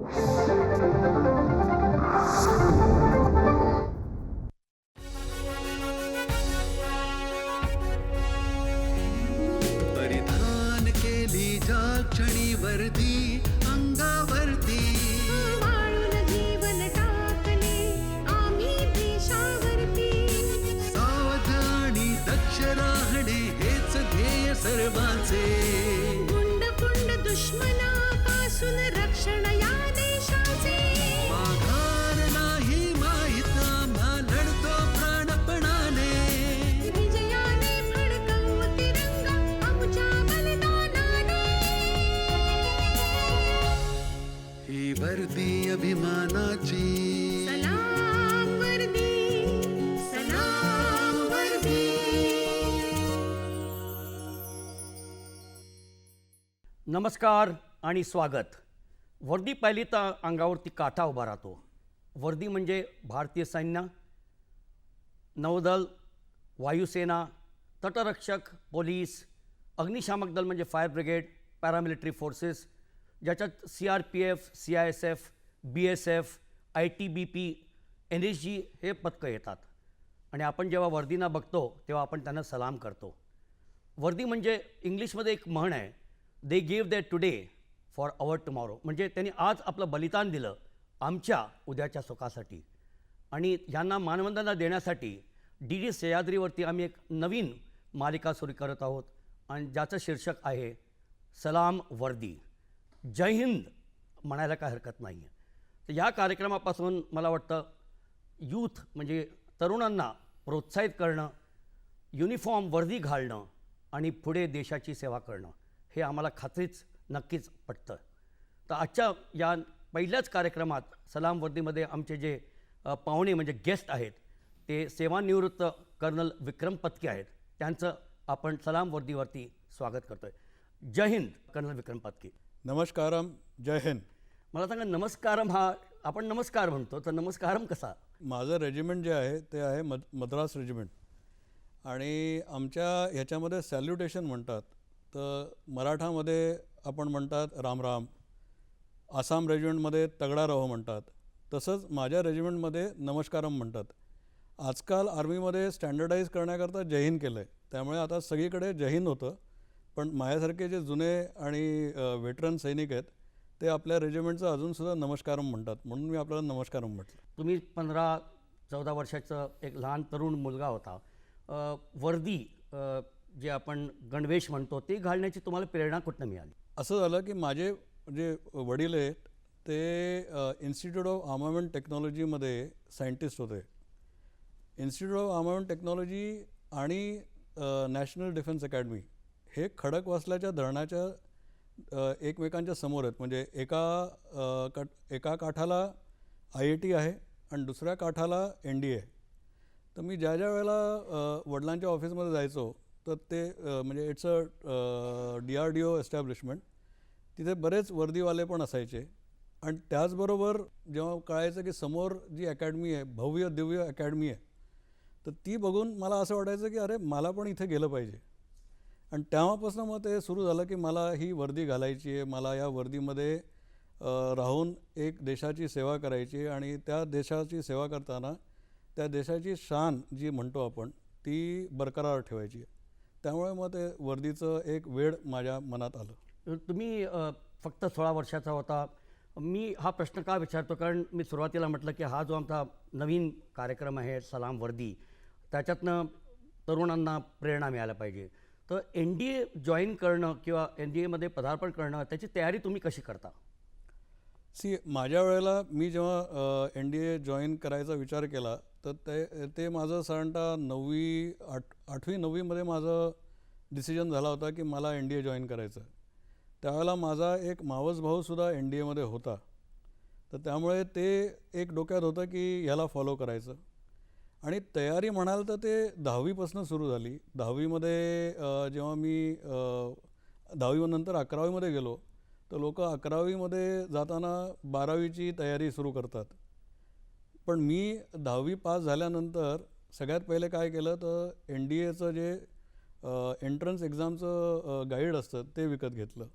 Thank you. नमस्कार आणि स्वागत. वर्दी पाहिली तर अंगावरती काठा उभा राहतो. वर्दी म्हणजे भारतीय सैन्य नौदल वायुसेना तटरक्षक पोलीस अग्निशामक दल म्हणजे फायर ब्रिगेड पॅरामिलिटरी फोर्सेस ज्याच्यात C R P F C I S F B S F I T B P N S G हे पथकं येतात. आणि आपण जेव्हा वर्दींना बघतो तेव्हा आपण त्यांना सलाम करतो. वर्दी म्हणजे इंग्लिशमध्ये एक म्हण आहे they give they today for our tomorrow म्हणजे त्यांनी आज आपलं बलिदान दिलं आमच्या उद्याच्या सुखासाठी. आणि ह्यांना मानवंदना देण्यासाठी डी डी सह्याद्रीवरती आम्ही एक नवीन मालिका सुरू करत आहोत. आणि ज्याचं शीर्षक आहे सलाम वर्दी. जय हिंद म्हणायला काय हरकत नाही आहे तर या कार्यक्रमापासून मला वाटतं यूथ म्हणजे तरुणांना प्रोत्साहित करणं युनिफॉर्म वर्दी घालणं आणि पुढे देशाची सेवा करणं. हे आम्हाला खात्रीच नक्कीच पटतं. तर आजच्या या पहिल्याच कार्यक्रमात सलाम वर्दीमध्ये आमचे जे पाहुणे म्हणजे गेस्ट आहेत ते सेवानिवृत्त कर्नल विक्रम पत्के आहेत. त्यांचं आपण सलाम वर्दीवरती स्वागत करतो आहे जय हिंद कर्नल विक्रम पत्के. नमस्कारम जय हिंद. मला सांगा नमस्कारम हा आपण नमस्कार म्हणतो तर नमस्कारम कसा? माझं रेजिमेंट जे आहे ते आहे मद मद्रास रेजिमेंट. आणि आमच्या ह्याच्यामध्ये सॅल्युटेशन म्हणतात. तर मराठामध्ये आपण म्हणतात राम राम आसाम रेजिमेंटमध्ये तगडा रहो म्हणतात तसंच माझ्या रेजिमेंटमध्ये नमस्कारम म्हणतात. आजकाल आर्मीमध्ये स्टँडर्डाईज करण्याकरता जहीन केलं आहे त्यामुळे आता सगळीकडे जहीन होतं. पण माझ्यासारखे जे जुने आणि वेटरन सैनिक आहेत ते आपल्या रेजिमेंटचं अजूनसुद्धा नमस्कारम म्हणतात म्हणून मी आपल्याला नमस्कारम म्हटलं. तुम्ही पंधरा चौदा वर्षाचं एक लहान तरुण मुलगा होता. वर्दी जे आपण गणवेश म्हणतो ती घालण्याची तुम्हाला प्रेरणा कुठनं मिळाली? असं झालं की माझे जे वडील आहेत ते इन्स्टिट्यूट ऑफ आर्मामेंट टेक्नॉलॉजीमध्ये सायंटिस्ट होते. इन्स्टिट्यूट ऑफ आर्मामेंट टेक्नॉलॉजी आणि नॅशनल डिफेन्स अकॅडमी हे खडकवासल्याच्या धरणाच्या एकमेकांच्या समोर आहेत. म्हणजे एका अ, कट एका काठाला आय आय टी आहे आणि दुसऱ्या काठाला एन डी ए तर मी ज्या ज्या वेळेला वडिलांच्या ऑफिसमध्ये जायचो तर ते म्हणजे it's a D R D O establishment तिथे बरेच वर्दीवाले पण असायचे. आणि त्याचबरोबर जेव्हा कळायचं की समोर जी अकॅडमी आहे भव्य दिव्य अकॅडमी आहे तर ती बघून मला असं वाटायचं की अरे मला पण इथे गेलं पाहिजे. आणि तेव्हापासून मग ते सुरू झालं की मला ही वर्दी घालायची आहे मला या वर्दीमध्ये राहून एक देशाची सेवा करायची आहे. आणि त्या देशाची सेवा करताना त्या देशाची शान जी म्हणतो आपण ती बरकरार ठेवायची आहे. त्यामुळे मग ते वर्दीचं एक वेळ माझ्या मनात आलं. तुम्ही फक्त सोळा वर्षाचा होता. मी हा प्रश्न का विचारतो? कारण मी सुरुवातीला म्हटलं की हा जो आमचा नवीन कार्यक्रम आहे सलाम वर्दी त्याच्यातनं तरुणांना प्रेरणा मिळायला पाहिजे. तर एन डी ए जॉईन करणं किंवा एन डी एमध्ये पदार्पण करणं त्याची तयारी तुम्ही कशी करता? सी माझ्या वेळेला मी जेव्हा एन डी ए जॉईन करायचा विचार केला तर ते ते माझं साधारणतः नववी आठ आठवी नववीमध्ये माझं डिसिजन झाला होता की मला एन डी ए जॉईन करायचं त्यावेळेला माझा एक मावस भाऊसुद्धा एन डी एमध्ये होता. तर त्यामुळे ते एक डोक्यात होतं की ह्याला फॉलो करायचं. आणि तयारी म्हणाल तर ते दहावीपासून सुरू झाली. दहावीमध्ये जेव्हा मी दहावीनंतर अकरावीमध्ये गेलो तर लोक अकरावीमध्ये जाताना बारावीची तयारी सुरू करतात. पण मी दहावी पास झाल्यानंतर सगळ्यात पहिले काय केलं तर एन डी एचं जे एंट्रन्स एक्झामचं गाईड असतं ते विकत घेतलं.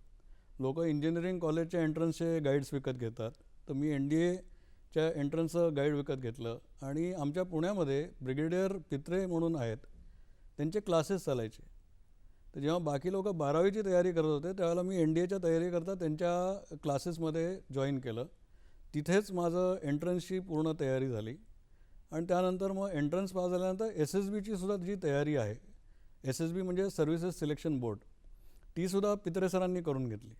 लोक इंजिनिअरिंग कॉलेजच्या एंट्रन्सचे गाईड्स विकत घेतात. तर मी एन डी एच्या एंट्रन्सचं गाईड विकत घेतलं. आणि आमच्या पुण्यामध्ये ब्रिगेडियर पित्रे म्हणून आहेत त्यांचे क्लासेस चालायचे. तर जेव्हा बाकी लोक बारावीची तयारी करत होते त्यावेळेला मी एन डी एच्या तयारीकरता त्यांच्या क्लासेसमध्ये जॉईन केलं. तिथेच माझं एंट्रन्सची पूर्ण तयारी झाली. आणि त्यानंतर मग एंट्रन्स पास झाल्यानंतर एस एस बीची सुद्धा जी तयारी आहे एस एस बी म्हणजे सर्व्हिसेस सिलेक्शन बोर्ड तीसुद्धा पित्रे सरांनी करून घेतली.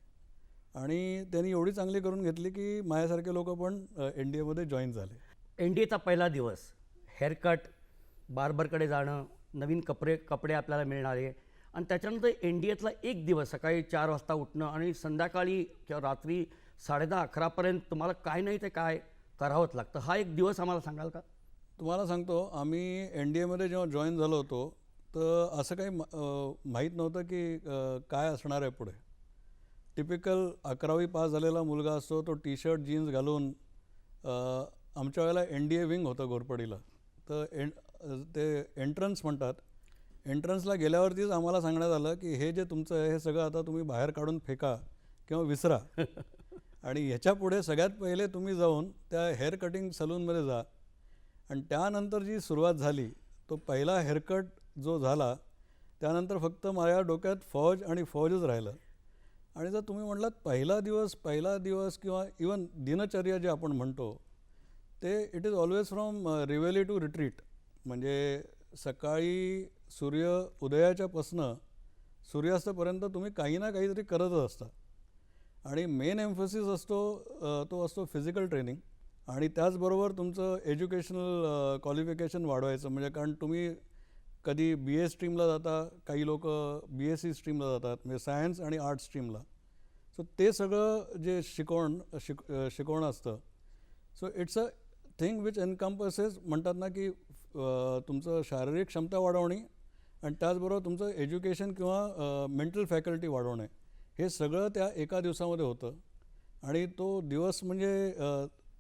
आणि त्यांनी एवढी चांगली करून घेतली की माझ्यासारखे लोक पण एन डी एमध्ये जॉईन झाले. एन डी एचा पहिला दिवस हेअरकट बार्बरकडे जाणं नवीन कपडे कपडे आपल्याला मिळणारे. आणि त्याच्यानंतर एन डी एतला एक दिवस सकाळी चार वाजता उठणं आणि संध्याकाळी किंवा रात्री साडेदहा अकरापर्यंत तुम्हाला काय नाही ते काय करावंच लागतं. हा एक दिवस आम्हाला सांगाल का? तुम्हाला सांगतो आम्ही एन डी एमध्ये जेव्हा जॉईन झालो होतो तर असं काही माहीत नव्हतं की काय असणार आहे पुढे. टिपिकल अकरावी पास झालेला मुलगा असतो तो टी शर्ट जीन्स घालून आमच्या वेळेला एन डी ए विंग होतं घोरपडीला. तर एन ते एंट्रन्स म्हणतात. एंट्रन्सला गेल्यावरतीच आम्हाला सांगण्यात आलं की हे जे तुमचं आहे हे सगळं आता तुम्ही बाहेर काढून फेका किंवा विसरा. आणि ह्याच्यापुढे सगळ्यात पहिले तुम्ही जाऊन त्या हेअर कटिंग सलूनमध्ये जा. आणि त्यानंतर जी सुरुवात झाली तो पहिला हेअरकट जो झाला त्यानंतर फक्त माझ्या डोक्यात फौज आणि फौजच राहिलं. आणि जर तुम्ही म्हटलात पहिला दिवस पहिला दिवस किंवा इवन दिनचर्या जे आपण म्हणतो ते it is always from reveille to retreat म्हणजे सकाळी सूर्य उदयाच्यापासनं सूर्यास्तापर्यंत तुम्ही काही ना काहीतरी करतच असता. आणि मेन एम्फसिस असतो तो असतो फिजिकल ट्रेनिंग आणि त्याचबरोबर तुमचं एज्युकेशनल क्वालिफिकेशन वाढवायचं. म्हणजे कारण तुम्ही कधी बी ए स्ट्रीमला जाता काही लोक बी एस सी स्ट्रीमला जातात म्हणजे सायन्स आणि आर्ट स्ट्रीमला सो ते सगळं जे शिकवण शिक शिकवण शिकवणं असतं. So it's a thing which encompasses म्हणतात ना की तुमचं शारीरिक क्षमता वाढवणे आणि त्याचबरोबर तुमचं एज्युकेशन किंवा मेंटल फॅकल्टी वाढवणे. हे सगळं त्या एका दिवसामध्ये होतं. आणि तो दिवस म्हणजे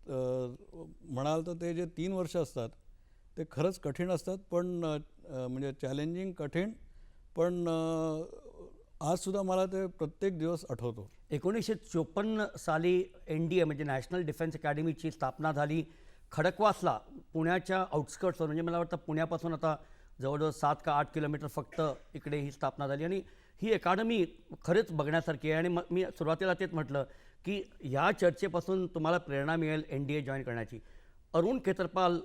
म्हणाल तर ते जे तीन वर्ष असतात ते खरंच कठीण असतात पण म्हणजे चॅलेंजिंग कठीण पण आजसुद्धा मला ते प्रत्येक दिवस आठवतो. एकोणीसशे चोपन्न साली एन डी ए म्हणजे नॅशनल डिफेन्स अकॅडमीची स्थापना झाली. खडकवासला पुण्याच्या आउटस्कर्ट्सवर म्हणजे मला वाटतं पुण्यापासून आता जवळजवळ सात का आठ किलोमीटर फक्त इकडे ही स्थापना झाली. आणि ही अकादमी खरंच बघण्यासारखी आहे. आणि मग मी सुरुवातीला तेच म्हटलं की ह्या चर्चेपासून तुम्हाला प्रेरणा मिळेल एन डी ए जॉईन करण्याची. अरुण खेतरपाल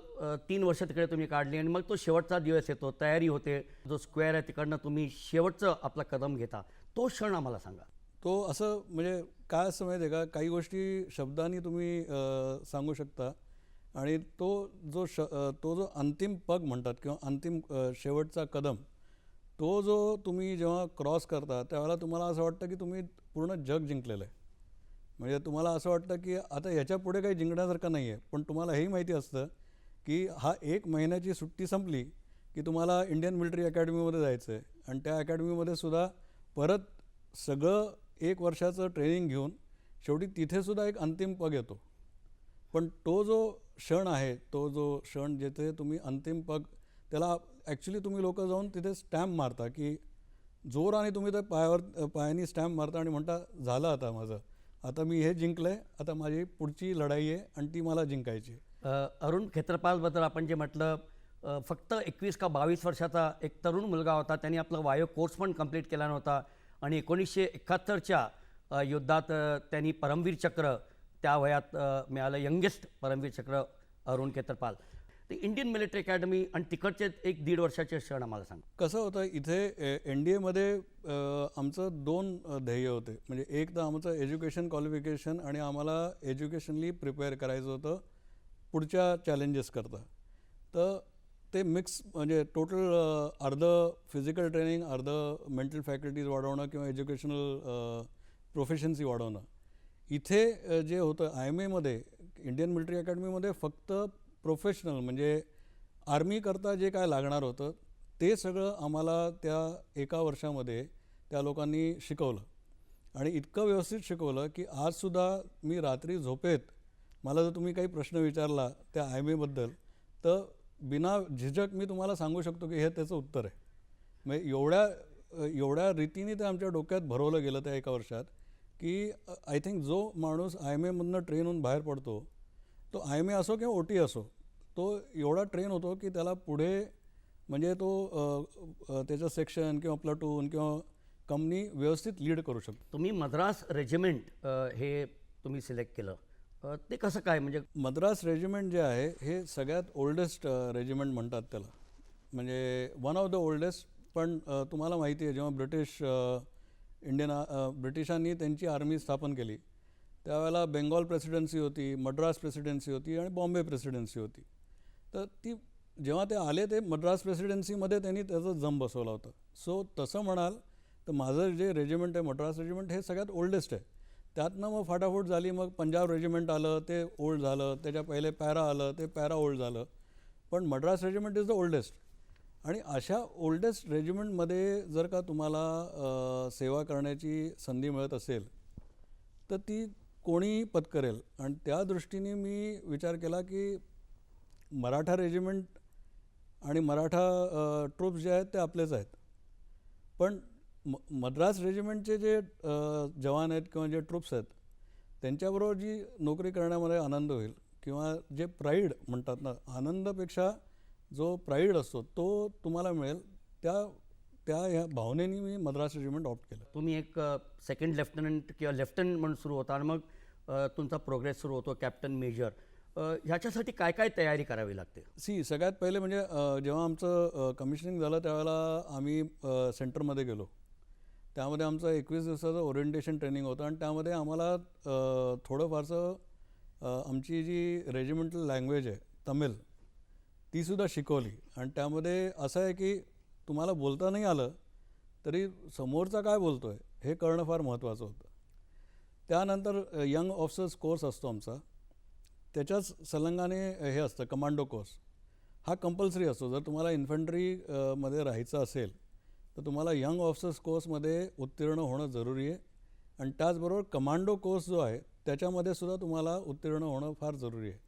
तीन वर्ष तिकडे तुम्ही काढली आणि मग तो शेवटचा दिवस येतो तयारी होते. जो स्क्वेअर आहे तिकडनं तुम्ही शेवटचं आपला कदम घेता. तो क्षण आम्हाला सांगा. तो असं म्हणजे काय असं माहिती आहे का? काही गोष्टी शब्दांनी तुम्ही सांगू शकता. आणि तो जो श तो जो अंतिम पग म्हणतात किंवा अंतिम शेवटचा कदम तो जो तुम्ही जेव्हा क्रॉस करता त्यावेळेला तुम्हाला असं वाटतं की तुम्ही पूर्ण जग जिंकलेलं आहे. म्हणजे तुम्हाला असं वाटतं की आता याच्यापुढे काही जिंकण्यासारखं नाही आहे पण तुम्हाला हेही माहिती असतं की हा एक महिन्याची सुट्टी संपली की तुम्हाला इंडियन मिलिटरी अकॅडमीमध्ये जायचं आहे आणि त्या अकॅडमीमध्ये सुद्धा परत सगळं एक वर्षाचं ट्रेनिंग घेऊन शेवटी तिथेसुद्धा एक अंतिम पग येतो. पण तो जो क्षण आहे तो जो क्षण जिथे तुम्ही अंतिम पग त्याला ॲक्च्युली तुम्ही लोक जाऊन तिथे स्टॅम्प मारता की जोराने तुम्ही त्या पायावर पायाने स्टॅम्प मारता आणि म्हणता झालं आता माझं. आता मी हे जिंकलं आहे आता माझी पुढची लढाई आहे आणि ती मला जिंकायची अरुण खेत्रपालबद्दल आपण जे म्हटलं फक्त एकवीस का बावीस वर्षाचा एक तरुण मुलगा होता. त्यांनी आपला वायो कोर्स पण कंप्लीट केला नव्हता. आणि एकोणीसशे एकाहत्तरच्या युद्धात त्यांनी परमवीर चक्र त्या वयात मिळालं यंगेस्ट परमवीर चक्र अरुण खेत्रपाल. ते इंडियन मिलिटरी अकॅडमी आणि तिकडचे एक दीड वर्षाचे क्षण आम्हाला सांग. कसं होतं इथे एन डी एमध्ये आमचं दोन ध्येय होते. म्हणजे एक तर आमचं एज्युकेशन क्वालिफिकेशन आणि आम्हाला एज्युकेशनली प्रिपेअर करायचं होतं पुढच्या चॅलेंजेस करता. तर ते मिक्स म्हणजे टोटल अर्ध फिजिकल ट्रेनिंग अर्ध मेंटल फॅकल्टीज वाढवणं किंवा एज्युकेशनल प्रोफेशन्सी वाढवणं. इथे जे होतं आय एम एमध्ये इंडियन मिलिटरी अकॅडमीमध्ये फक्त प्रोफेशनल म्हणजे आर्मीकरता जे काय लागणार होतं ते सगळं आम्हाला त्या एका वर्षामध्ये त्या लोकांनी शिकवलं. आणि इतकं व्यवस्थित शिकवलं की आजसुद्धा मी रात्री झोपेत मला जर तुम्ही काही प्रश्न विचारला त्या आय एम एबद्दल तर बिना झिझक मी तुम्हाला सांगू शकतो की हे त्याचं उत्तर आहे. म्हणजे एवढ्या एवढ्या रीतीने ते आमच्या डोक्यात भरवलं गेलं त्या एका वर्षात की आय थिंक जो माणूस आय एम एमधनं ट्रेन होऊन बाहेर पडतो तो आय एम ए असो किंवा ओ टी असो तो एवढा ट्रेन होतो की त्याला पुढे म्हणजे तो त्याचं सेक्शन किंवा प्लटून किंवा कंपनी व्यवस्थित लीड करू शकतो. तुम्ही मद्रास रेजिमेंट हे तुम्ही सिलेक्ट केलं. ते कसं काय म्हणजे? मद्रास रेजिमेंट जे आहे हे सगळ्यात ओल्डेस्ट रेजिमेंट म्हणतात त्याला. म्हणजे वन ऑफ द ओल्डेस्ट पण तुम्हाला माहिती आहे जेव्हा ब्रिटिश इंडियन ब्रिटिशांनी त्यांची आर्मी स्थापन केली त्यावेळेला बेंगॉल प्रेसिडेन्सी होती मद्रास प्रेसिडेन्सी होती आणि बॉम्बे प्रेसिडेन्सी होती. तर ती जेव्हा ते आले ते मद्रास प्रेसिडेन्सीमध्ये त्यांनी त्याचा जम बसवला होता. सो तसं म्हणाल तर माझं जे रेजिमेंट आहे मद्रास रेजिमेंट हे सगळ्यात ओल्डेस्ट आहे. त्यातनं मग फाटाफूट झाली मग पंजाब रेजिमेंट आलं ते ओल्ड झालं त्याच्या पहिले पॅरा आलं ते पॅरा ओल्ड झालं. पण Madras regiment is the oldest आणि अशा ओल्डेस्ट रेजिमेंटमध्ये जर का तुम्हाला सेवा करण्याची संधी मिळत असेल तर ती कोणी पत्करेल आणि त्या दृष्टीने मी विचार केला की मराठा रेजिमेंट आणि मराठा ट्रूप्स जे आहेत ते आपलेच आहेत. पण म मद्रास रेजिमेंटचे जे जवान आहेत किंवा जे ट्रूप्स आहेत त्यांच्याबरोबर जी नोकरी करण्यामध्ये आनंद होईल किंवा जे प्राईड म्हणतात ना आनंदापेक्षा जो प्राईड असतो तो तुम्हाला मिळेल त्या त्या ह्या भावनेने मी मद्रास रेजिमेंट ऑप्ट केलं. तुम्ही एक सेकंड लेफ्टनंट किंवा लेफ्टनंट म्हणून सुरू होता आणि मग तुमचा प्रोग्रेस सुरू होतो कॅप्टन मेजर ह्याच्यासाठी काय काय तयारी करावी लागते? सी सगळ्यात पहिले म्हणजे जेव्हा आमचं कमिशनिंग झालं त्यावेळेला आम्ही सेंटरमध्ये गेलो. त्यामध्ये आमचं एकवीस दिवसाचं ओरिएंटेशन ट्रेनिंग होतं आणि त्यामध्ये आम्हाला थोडंफारसं आमची जी रेजिमेंटल लँग्वेज आहे तमिळ तीसुद्धा शिकवली. आणि त्यामध्ये असं आहे की तुम्हाला बोलता नाही आलं तरी समोरचा काय बोलतो आहे हे कळणं फार महत्त्वाचं होतं. त्यानंतर यंग ऑफिसर्स कोर्स असतो आमचा. त्याच्याच सलंगाने हे असतं कमांडो कोर्स. हा कंपल्सरी असतो. जर तुम्हाला इन्फंट्रीमध्ये मध्ये राहायचं असेल तर तुम्हाला यंग ऑफिसर्स कोर्समध्ये उत्तीर्ण होणं जरुरी आहे. आणि त्याचबरोबर कमांडो कोर्स जो आहे त्याच्यामध्ये सुद्धा तुम्हाला उत्तीर्ण होणं फार जरुरी आहे.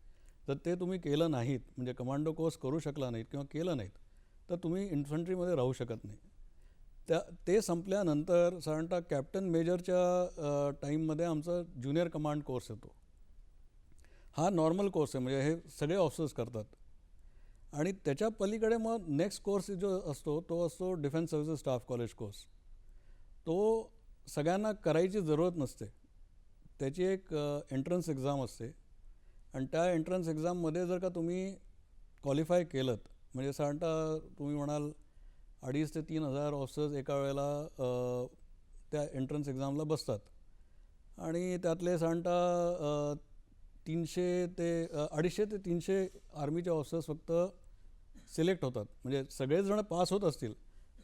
जर ते तुम्ही केलं नाहीत म्हणजे कमांडो कोर्स करू शकला नाहीत किंवा केलं नाहीत तर तुम्ही इन्फंट्रीमध्ये राहू शकत नाही. त्या ते संपल्यानंतर साधारणतः कॅप्टन मेजरच्या टाईममध्ये आमचा ज्युनियर कमांड कोर्स येतो. हा नॉर्मल कोर्स आहे म्हणजे हे सगळे ऑफिसर्स करतात. आणि त्याच्या पलीकडे मग नेक्स्ट कोर्स जो असतो तो असतो defence services staff college course. तो सगळ्यांना करायची जरूरत नसते. त्याची एक एंट्रन्स एक्झाम असते. आणि त्या एंट्रन्स एक्झाममध्ये जर का तुम्ही क्वालिफाय केलं म्हणजे साधारणतः तुम्ही म्हणाल अडीच ते तीन हजार ऑफिसर्स एका वेळेला त्या एंट्रन्स एक्झामला बसतात. आणि त्यातले साधारणतः तीनशे ते अडीचशे ते तीनशे आर्मीचे ऑफिसर्स फक्त सिलेक्ट होतात. म्हणजे सगळेच जण पास होत असतील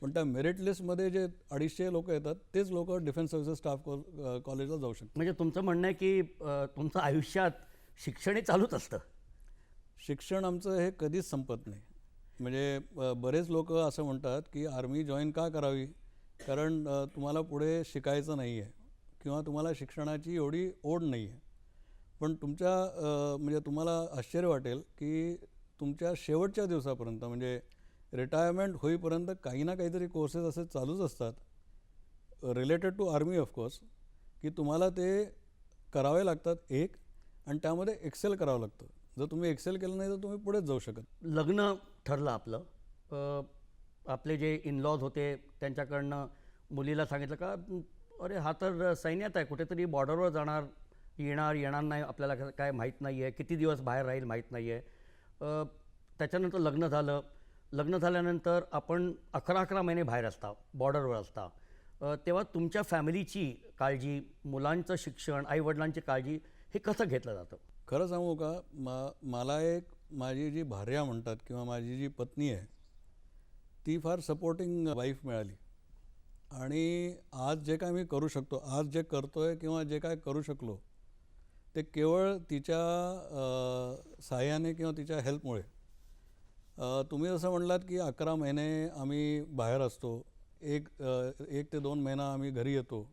पण त्या मेरिट लिस्टमध्ये जे अडीचशे लोक येतात तेच लोक डिफेन्स सर्व्हिसेस स्टाफ कॉलेजला जाऊ शकतात. म्हणजे तुमचं म्हणणं आहे की तुमचं आयुष्यात शिक्षण हे चालूच असतं. शिक्षण आमचं हे कधीच संपत नाही. म्हणजे बरेच लोक असं म्हणतात की आर्मी जॉईन का करावी? कारण तुम्हाला पुढे शिकायचं नाही आहे किंवा तुम्हाला शिक्षणाची एवढी ओढ नाही आहे पण तुमच्या म्हणजे तुम्हाला आश्चर्य वाटेल की तुमच्या शेवटच्या दिवसापर्यंत म्हणजे रिटायरमेंट होईपर्यंत काही ना काहीतरी कोर्सेस असे चालूच असतात. रिलेटेड टू आर्मी ऑफकोर्स की तुम्हाला ते करावे लागतात एक आणि त्यामध्ये एक्सेल करावं लागतं. जर तुम्ही एक्सेल केलं नाही तर तुम्ही पुढेच जाऊ शकत. लग्न ठरलं आपलं. आपले जे इनलॉज होते त्यांच्याकडनं मुलीला सांगितलं का अरे हा तर सैन्यात आहे कुठेतरी बॉर्डरवर जाणार येणार येणार नाही आपल्याला काय- माहीत नाही आहे किती दिवस बाहेर राहील माहीत नाही आहे. त्याच्यानंतर लग्न झालं. लग्न झाल्यानंतर आपण अकरा अकरा महिने बाहेर असता बॉर्डरवर असता. तेव्हा तुमच्या फॅमिलीची काळजी मुलांचं शिक्षण आईवडिलांची काळजी हे कसं घेतलं जातं? खरं सांगू का मा मला एक माझी जी भार्या म्हणतात किंवा माझी जी पत्नी आहे ती फार सपोर्टिंग वाईफ मिळाली. आणि आज जे काय मी करू शकतो आज जे करतो आहे किंवा जे काय करू शकलो ते केवळ तिच्या साह्याने किंवा तिच्या हेल्पमुळे तुम्ही जसं म्हणलात की अकरा महिने आम्ही बाहेर असतो एक एक ते दोन महिना आम्ही घरी येतो.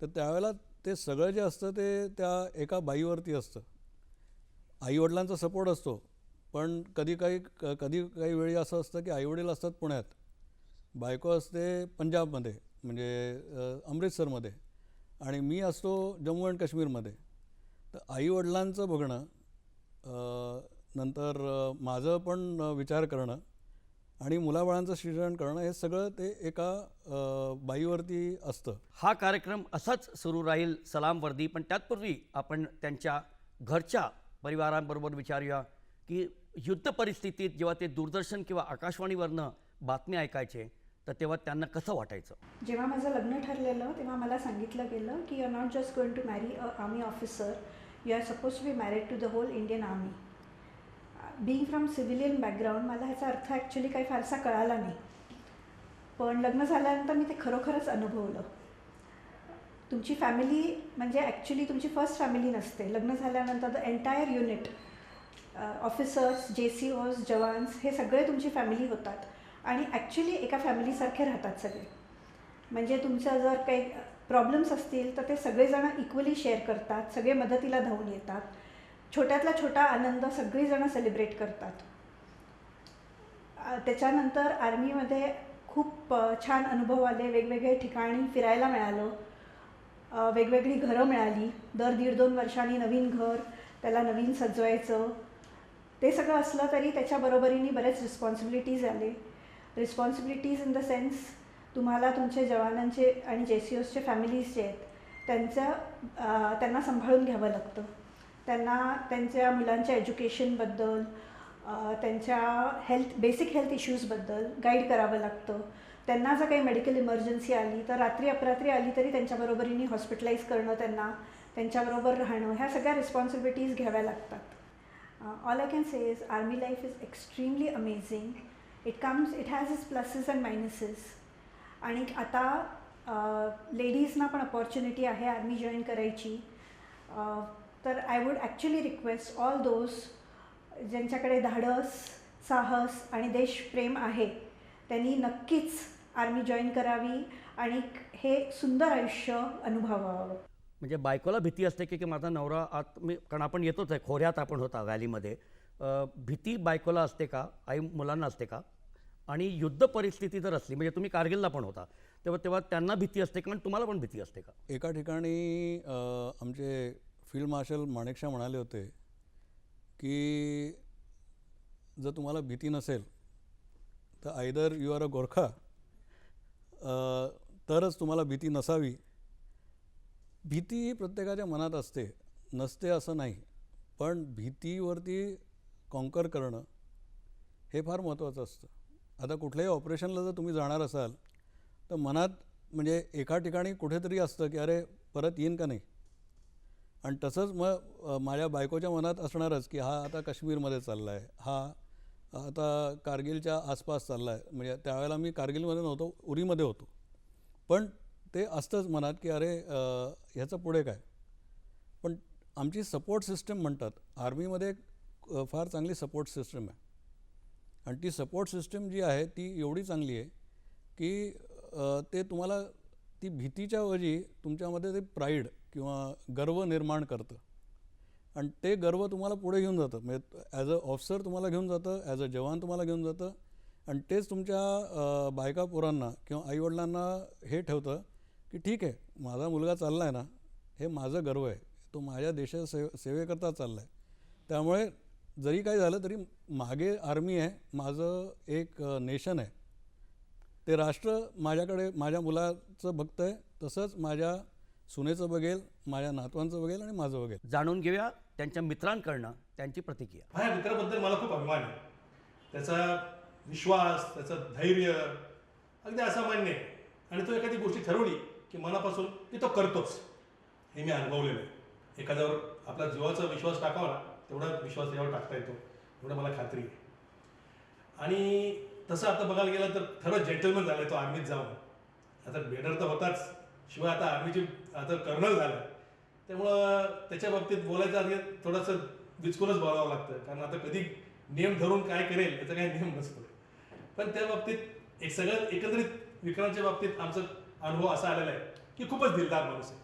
तर त्यावेळेला ते सगळं जे असतं ते त्या एका बाईवरती असतं. आईवडिलांचा सपोर्ट असतो. पण कधी काही क- कधी काही वेळी असं असतं की आईवडील असतात पुण्यात. बायको असते पंजाबमध्ये म्हणजे अमृतसरमध्ये आणि मी असतो जम्मू अँड काश्मीरमध्ये. तर आईवडिलांचं बघणं नंतर माझं पण विचार करणं आणि मुलाबाळांचं शिक्षण करणं हे सगळं ते एका बाईवरती असतं. हा कार्यक्रम असाच सुरू राहील सलाम वर्दी. पण त्यातपूर्वी आपण त्यांच्या घरच्या परिवारांबरोबर विचारूया की युद्ध परिस्थितीत जेव्हा ते दूरदर्शन किंवा आकाशवाणीवरनं बातम्या ऐकायचे तर तेव्हा त्यांना कसं वाटायचं? जेव्हा माझं लग्न ठरलेलं तेव्हा मला सांगितलं गेलं की you are not just going to marry a army officer you are suppose to be married to the whole Indian army being from civilian background मला ह्याचा अर्थ ॲक्च्युली काही फारसा कळाला नाही. पण लग्न झाल्यानंतर मी ते खरोखरच अनुभवलं. तुमची फॅमिली म्हणजे ॲक्च्युली तुमची फर्स्ट फॅमिली नसते. लग्न झाल्यानंतर the entire unit officers J C Os jawans हे सगळे तुमची फॅमिली होतात. आणि ॲक्च्युली एका फॅमिलीसारखे राहतात सगळे. म्हणजे तुमचं जर काही प्रॉब्लेम्स असतील तर ते सगळेजण इक्वली शेअर करतात. सगळे मदतीला धावून येतात. छोट्यातला छोटा आनंद सगळीजणं सेलिब्रेट करतात. त्याच्यानंतर आर्मीमध्ये खूप छान अनुभव आले. वेगवेगळे ठिकाणी फिरायला मिळालं. वेगवेगळी घरं मिळाली. दर दीड दोन वर्षांनी नवीन घर त्याला नवीन सजवायचं. ते सगळं असलं तरी त्याच्या बरोबरीने बरेच रिस्पॉन्सिबिलिटीज आले. रिस्पॉन्सिबिलिटीज इन द सेन्स तुम्हाला तुमचे जवानांचे आणि जे सी ओसचे फॅमिलीज जे आहेत त्यांचं त्यांना सांभाळून घ्यावं लागतं. त्यांना त्यांच्या मुलांच्या एज्युकेशनबद्दल त्यांच्या हेल्थ बेसिक हेल्थ इश्यूजबद्दल गाईड करावं लागतं. त्यांना जर काही मेडिकल इमर्जन्सी आली तर रात्री अपरात्री आली तरी त्यांच्याबरोबरीने हॉस्पिटलाईज करणं त्यांना त्यांच्याबरोबर राहणं ह्या सगळ्या रिस्पॉन्सिबिलिटीज घ्याव्या लागतात. All I can say is army life is extremely amazing it comes it has is pluses and minuses आणि आता uh, लेडीजना पण अपॉर्च्युनिटी आहे आर्मी जॉईन करायची. Uh, तर I would actually request all those ज्यांच्याकडे धाडस साहस आणि देशप्रेम आहे त्यांनी नक्कीच आर्मी जॉईन करावी आणि हे सुंदर आयुष्य अनुभवावं. म्हणजे बायकोला भीती असते की की माझा नवरा आत मी कारण आपण येतोच आहे खोऱ्यात आपण होता व्हॅलीमध्ये भीती बायकोला असते का? आई मुलांना असते का? आणि युद्ध परिस्थिती जर असली म्हणजे तुम्ही कारगिलला पण होता तेव्हा तेव्हा त्यांना भीती असते का? तुम्हाला पण भीती असते का? एका ठिकाणी आमचे फील्ड मार्शल माणेकशा म्हणाले होते की जर तुम्हाला भीती नसेल तर either you are a Gorkha. तरच तुम्हाला भीती नसावी. भीती ही प्रत्येकाच्या मनात असते नसते असं नाही. पण भीतीवरती कॉन्कर करणं हे फार महत्त्वाचं असतं. आता कुठल्याही ऑपरेशनला जर तुम्ही जाणार असाल तर मनात म्हणजे एका ठिकाणी कुठेतरी असतं की अरे परत येईन का नाही? आणि तसंच मग माझ्या बायकोच्या मनात असणारच की हा आता काश्मीरमध्ये चालला आहे हा आता कारगिलच्या आसपास चालला आहे म्हणजे त्यावेळेला मी कारगिलमध्ये नव्हतो उरीमध्ये होतो. पण ते असतंच मनात की अरे ह्याचं पुढे काय? पण आमची सपोर्ट सिस्टम म्हणतात आर्मीमध्ये एक, फार चांगली सपोर्ट सिस्टम आहे. आणि ती सपोर्ट सिस्टम जी आहे ती एवढी चांगली आहे की ते तुम्हाला ती भीतीच्या ऐवजी तुमच्यामध्ये ते प्राईड किंवा गर्व निर्माण करतं. आणि ते गर्व तुम्हाला पुढे घेऊन जातं. म्हणजे ॲज अ ऑफिसर तुम्हाला घेऊन जातं ॲज अ जवान तुम्हाला घेऊन जातं. आणि तेच तुमच्या बायका पोरांना किंवा आईवडिलांना हे ठेवतं की ठीक आहे माझा मुलगा चालला आहे ना हे माझं गर्व आहे. तो माझ्या देशा सेवे सेवेकरता चालला आहे त्यामुळे जरी काय झालं तरी मागे आर्मी आहे माझं एक नेशन आहे. ते राष्ट्र माझ्याकडे माझ्या मुलाचं बघतं आहे तसंच माझ्या सुनेचं बघेल माझ्या नातवांचं बघेल आणि माझं बघेल. जाणून घेऊया त्यांच्या मित्रांकडनं त्यांची प्रतिक्रिया. माझ्या मित्राबद्दल मला खूप अभिमान आहे. त्याचा विश्वास त्याचं धैर्य अगदी असामान्य आहे. आणि तो एखादी गोष्टी ठरवली की मनापासून ती तो करतोच. हे मी अनुभवलेलं आहे. एखाद्यावर आपला जीवाचा विश्वास टाकावा ना तेवढा विश्वास त्याच्यावर टाकता येतो. एवढं मला खात्री आहे. आणि तसं आता बघायला गेलं तर खरंच जेंटलमॅन झालाय तो आर्मीत जाऊन. आता बेडर तर होताच. शिवाय आता आर्मीची आता कर्नल झालं. त्यामुळं त्याच्या बाबतीत बोलायचं आधी थोडंसं विचकूनच बोलावं लागतं. कारण आता कधी नियम धरून काय करेल याचा काही नियम नसतो. पण त्या बाबतीत एक सगळं एकंदरीत विक्रांतच्या बाबतीत आमचा अनुभव असा आलेला आहे की खूपच दिलदार माणूस आहे.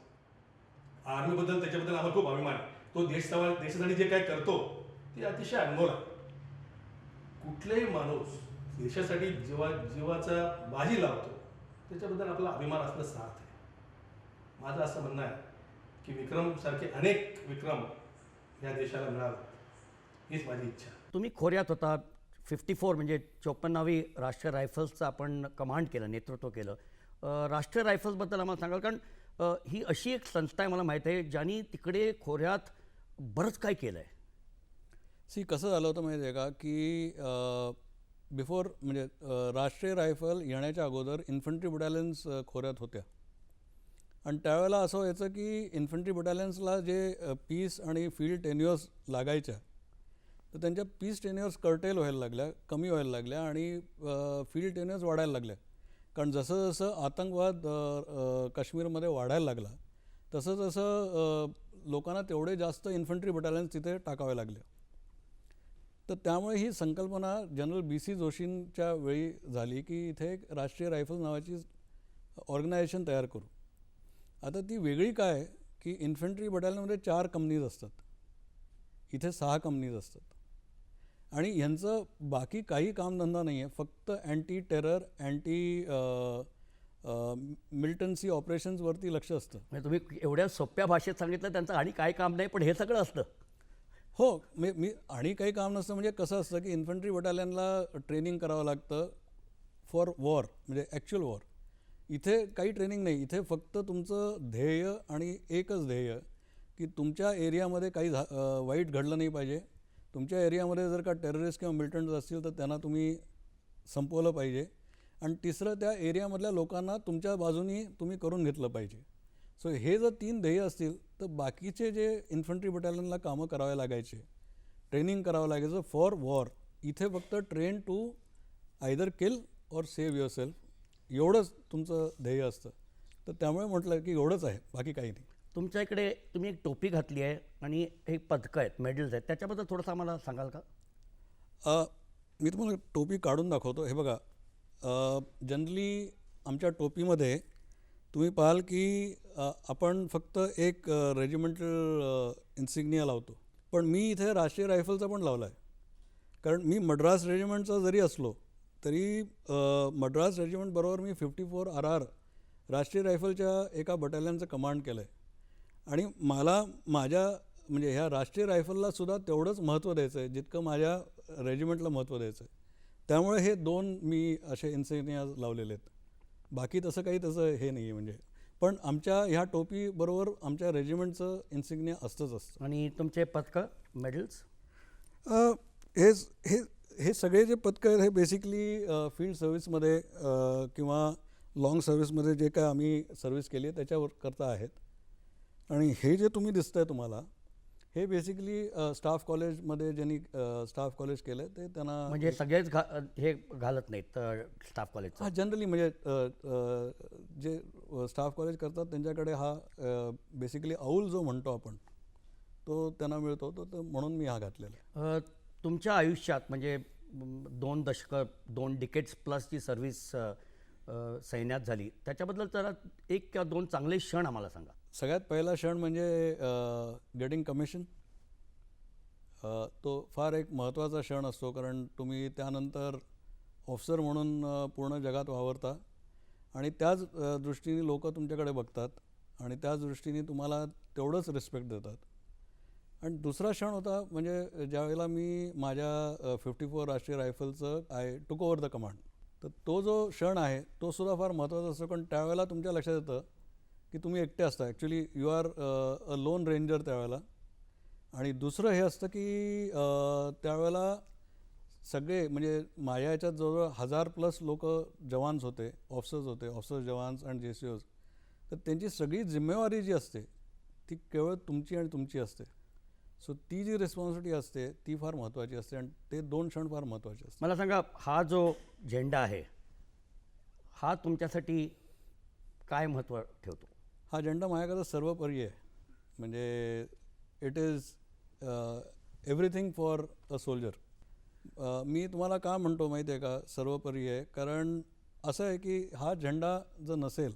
आर्मीबद्दल त्याच्याबद्दल आम्हाला खूप अभिमान आहे. तो देश देशासाठी जे काय करतो ते अतिशय अनमोल आहे. कुठलाही माणूस देशासाठी जीवा जीवाचा बाजी लावतो त्याच्याबद्दल आपला अभिमान असणं सार्थ आहे. माझं असं म्हणणं आहे की विक्रमसारखे अनेक विक्रम या देशाला मिळावे हीच माझी इच्छा. तुम्ही खोऱ्यात होता. फिफ्टी फोर म्हणजे चोपन्नावी राष्ट्रीय रायफल्सचं आपण कमांड केलं नेतृत्व केलं. राष्ट्रीय रायफल्सबद्दल आम्हाला सांगाल? कारण ही अशी एक संस्था आहे मला माहीत आहे ज्यांनी तिकडे खोऱ्यात बरंच काय केलं आहे सी कसं झालं होतं माहिती आहे का की बिफोर म्हणजे राष्ट्रीय रायफल येण्याच्या अगोदर इन्फंट्री बटालियन्स खोऱ्यात होत्या. आणि त्यावेळेला असं व्हायचं की इन्फंट्री बटालियन्सला जे पीस आणि फील्ड टेन्युअर्स लागायच्या तर त्यांच्या पीस टेन्युअर्स कर्टेल व्हायला लागल्या कमी व्हायला लागल्या आणि फील्ड टेन्युअर्स वाढायला लागल्या. कारण जसं जसं आतंकवाद काश्मीरमध्ये वाढायला लागला तसं तसं लोकांना तेवढे जास्त इन्फंट्री बटालियन्स तिथे टाकावे लागले. तर त्यामुळे ही संकल्पना जनरल बी सी जोशींच्या वेळी झाली की इथे एक राष्ट्रीय रायफल नावाची ऑर्गनायझेशन तयार करू. आता ती वेगळी काय की इन्फंट्री बटालियनमध्ये चार कंपनीज असतात. इथे सहा कंपनीज असतात. आणि यांचं बाकी काही कामधंदा नाही आहे फक्त अँटी टेरर अँटी मिलिटन्सी ऑपरेशन्सवरती लक्ष असतं. म्हणजे तुम्ही एवढ्या सोप्या भाषेत सांगितलं त्यांचं आणि काय काम नाही पण हे सगळं असतं. हो मी मी आणि काही काम नसतं म्हणजे कसं असतं की इन्फंट्री बटालियनला ट्रेनिंग करावं लागतं फॉर वॉर म्हणजे ॲक्च्युअल वॉर इथे काही ट्रेनिंग नाही. इथे फक्त तुमचं ध्येय आणि एकच ध्येय की तुमच्या एरियामध्ये काही झा वाईट घडलं नाही पाहिजे. तुमच्या एरियामध्ये जर का टेररिस्ट किंवा मिलिटंट्स असतील तर त्यांना तुम्ही संपवलं पाहिजे. आणि तिसरं त्या एरियामधल्या लोकांना तुमच्या बाजूनी तुम्ही करून घेतलं पाहिजे. सो हे जर तीन ध्येय असतील तर बाकीचे जे इन्फंट्री बटालियनला कामं करावे लागायचे ट्रेनिंग करावं लागायचं फॉर वॉर इथे फक्त train to either kill or save yourself एवढंच तुमचं ध्येय असतं. तर त्यामुळे म्हटलं की एवढंच आहे बाकी काही नाही. तुमच्या इकडे तुम्ही एक टोपी घातली आहे आणि हे पदकं आहेत मेडल्स आहेत त्याच्याबद्दल थोडंसं आम्हाला सांगाल का? मी तुम्हाला टोपी काढून दाखवतो. हे बघा जनरली आमच्या टोपीमध्ये तुम्ही पाहाल की आपण फक्त एक रेजिमेंटल इन्सिग्निया लावतो. पण मी इथे राष्ट्रीय रायफलचा पण लावला आहे कारण मी मद्रास रेजिमेंटचा जरी असलो तरी अ, मद्रास रेजिमेंटबरोबर मी fifty four R R Rashtriya रायफलच्या एका बटालियनचं कमांड केलं आहे आणि मला माझ्या म्हणजे ह्या राष्ट्रीय रायफलला सुद्धा तेवढंच महत्त्व द्यायचं आहे जितकं माझ्या रेजिमेंटला महत्त्व द्यायचं आहे त्यामुळे हे दोन मी असे इन्सिग्निया लावलेले आहेत. बाकी तसं काही तसं हे नाही आहे म्हणजे. पण आमच्या ह्या टोपीबरोबर आमच्या रेजिमेंटचं इन्सिग्निया असतंच असतं. आणि तुमचे पदकं मेडल्स? अ, हे हे सगळे जे पदकं आहेत हे बेसिकली फील्ड सर्व्हिसमध्ये किंवा लाँग सर्व्हिसमध्ये जे काय आम्ही सर्व्हिस केली आहे त्याच्यावर करता आहेत. आणि हे जे तुम्ही दिसतंय तुम्हाला हे बेसिकली स्टाफ कॉलेजमध्ये ज्यांनी स्टाफ कॉलेज केलं आहे ते त्यांना म्हणजे सगळेच घा हे घालत नाहीत स्टाफ कॉलेजचं हा जनरली म्हणजे जे स्टाफ कॉलेज करतात त्यांच्याकडे हा बेसिकली औल जो म्हणतो आपण तो त्यांना मिळतो तो म्हणून मी हा घातलेला आहे. तुमच्या आयुष्यात म्हणजे दोन दशकं दोन डिकेट्स प्लसची सर्व्हिस सैन्यात झाली त्याच्याबद्दल जरा एक किंवा दोन चांगले क्षण आम्हाला सांगा. सगळ्यात पहिला क्षण म्हणजे गेटिंग कमिशन तो फार एक महत्त्वाचा क्षण असतो कारण तुम्ही त्यानंतर ऑफिसर म्हणून पूर्ण जगात वावरता आणि त्याच दृष्टीने लोक तुमच्याकडे बघतात आणि त्याच दृष्टीने तुम्हाला तेवढंच रिस्पेक्ट देतात. आणि दुसरा क्षण होता म्हणजे ज्यावेळेला मी माझ्या fifty four Rashtriya रायफलचं I took over the command तर तो जो क्षण आहे तो सुद्धा फार महत्त्वाचा असतो. कारण त्यावेळेला तुमच्या लक्षात येतं की तुम्ही एकटे असता. Actually you are a lone ranger त्यावेळेला. आणि दुसरं हे असतं की त्यावेळेला सगळे म्हणजे माझ्या याच्यात जवळजवळ हजार प्लस लोक जवान्स होते ऑफिसर्स होते ऑफिसर्स जवान्स आणि जे सी ओज तर त्यांची सगळी जिम्मेवारी जी असते ती केवळ तुमची आणि तुमची असते. सो ती जी रिस्पॉन्सिबिलिटी असते ती फार महत्त्वाची असते आणि ते दोन क्षण फार महत्त्वाचे असतात मला सांगा हा जो झेंडा आहे हा तुमच्यासाठी काय महत्त्व ठेवतो? हा झेंडा माझ्याकडे सर्वपरी आहे. म्हणजे it is everything for a soldier मी तुम्हाला का म्हणतो माहिती आहे का? सर्वपरी आहे. कारण असं आहे की हा झेंडा जर नसेल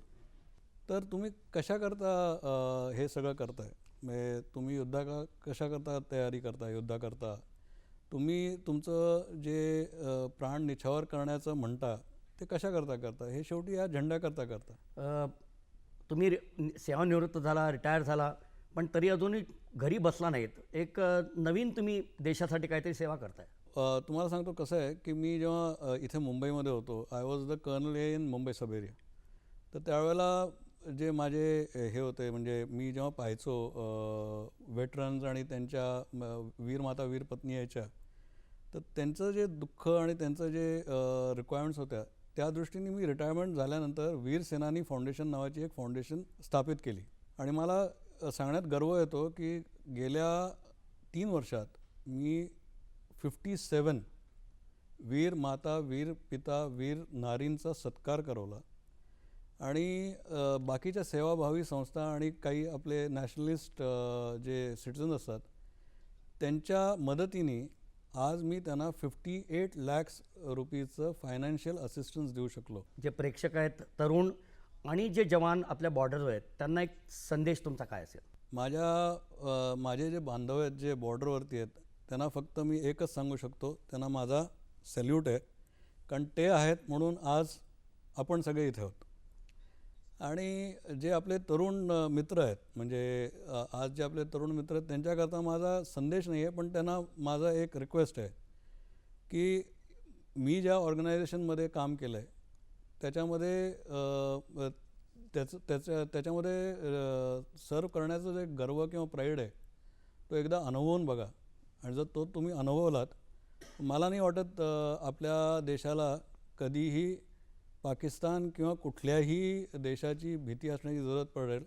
तर तुम्ही कशाकरता हे सगळं करताय? म्हणजे तुम्ही युद्धा का कशाकरता तयारी करता युद्धाकरता तुम्ही तुमचं जे प्राण निछावर करण्याचं म्हणता ते कशाकरता करता? हे शेवटी या झेंड्याकरता करता. तुम्ही सेवानिवृत्त झाला रिटायर झाला पण तरी अजूनही घरी बसला नाहीत. एक नवीन तुम्ही देशासाठी काहीतरी सेवा करताय. तुम्हाला सांगतो कसं आहे की मी जेव्हा इथे मुंबईमध्ये होतो I was the colonel in Mumbai sub area तर त्यावेळेला जे माझे हे होते म्हणजे मी जेव्हा पाहायचो वेटरन्स आणि त्यांच्या वीरमाता वीर वीर पत्नी यायच्या तर त्यांचं जे दुःख आणि त्यांचं जे रिक्वायरमेंट्स होत्या त्या दृष्टीने मी रिटायरमेंट झाल्यानंतर वीर सेनानी फाउंडेशन नावाची एक फाउंडेशन स्थापित केली. आणि मला सांगण्यात गर्व येतो की गेल्या तीन वर्षात मी फिफ्टी सेवन वीर माता वीर पिता वीर नारींचा सत्कार करवला. आणि बाकीच्या सेवाभावी संस्था आणि काही आपले नॅशनलिस्ट जे सिटिझन असतात त्यांच्या मदतीने आज मी त्यांना फिफ्टी एट लॅक्स रुपीजचं फायनान्शियल असिस्टन्स देऊ शकलो. जे प्रेक्षक आहेत तरुण आणि जे जवान आपल्या बॉर्डरवर आहेत त्यांना एक संदेश तुमचा काय असेल? माझ्या माझे जे बांधव आहेत जे बॉर्डरवरती आहेत त्यांना फक्त मी एकच सांगू शकतो त्यांना माझा सॅल्यूट आहे. कारण ते आहेत म्हणून आज आपण सगळे इथे आहोत. आणि जे आपले तरुण मित्र आहेत म्हणजे आज जे आपले तरुण मित्र आहेत त्यांच्याकरता माझा संदेश नाही आहे पण त्यांना माझा एक रिक्वेस्ट आहे की मी ज्या ऑर्गनायझेशनमध्ये काम केलं आहे त्याच्यामध्ये त्याचं त्याच्या त्याच्यामध्ये सर्व करण्याचं जे गर्व किंवा प्राईड आहे तो एकदा अनुभवून बघा. आणि जर तो तुम्ही अनुभवलात मला नाही वाटत आपल्या देशाला कधीही पाकिस्तान किंवा कुठल्याही देशाची भीती असण्याची जरूरत पडेल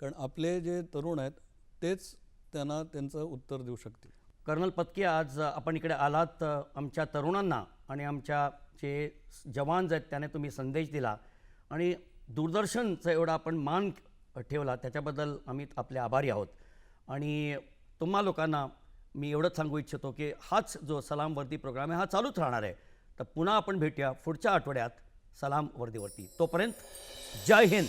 कारण आपले जे तरुण आहेत तेच त्यांना त्यांचं उत्तर देऊ शकतील. कर्नल पत्की आज आपण इकडे आलात आमच्या तरुणांना आणि आमच्या जे जवान आहेत त्याने तुम्ही संदेश दिला. आणि दूरदर्शनचा एवढा आपण मान ठेवला त्याच्याबद्दल आम्ही आपले आभारी आहोत. आणि तुम्हा लोकांना मी एवढंच सांगू इच्छितो की हाच जो सलामवर्दी प्रोग्राम आहे हा चालूच राहणार आहे. तर पुन्हा आपण भेटूया पुढच्या आठवड्यात. सलाम वर्दीवरती. तोपर्यंत जय हिंद.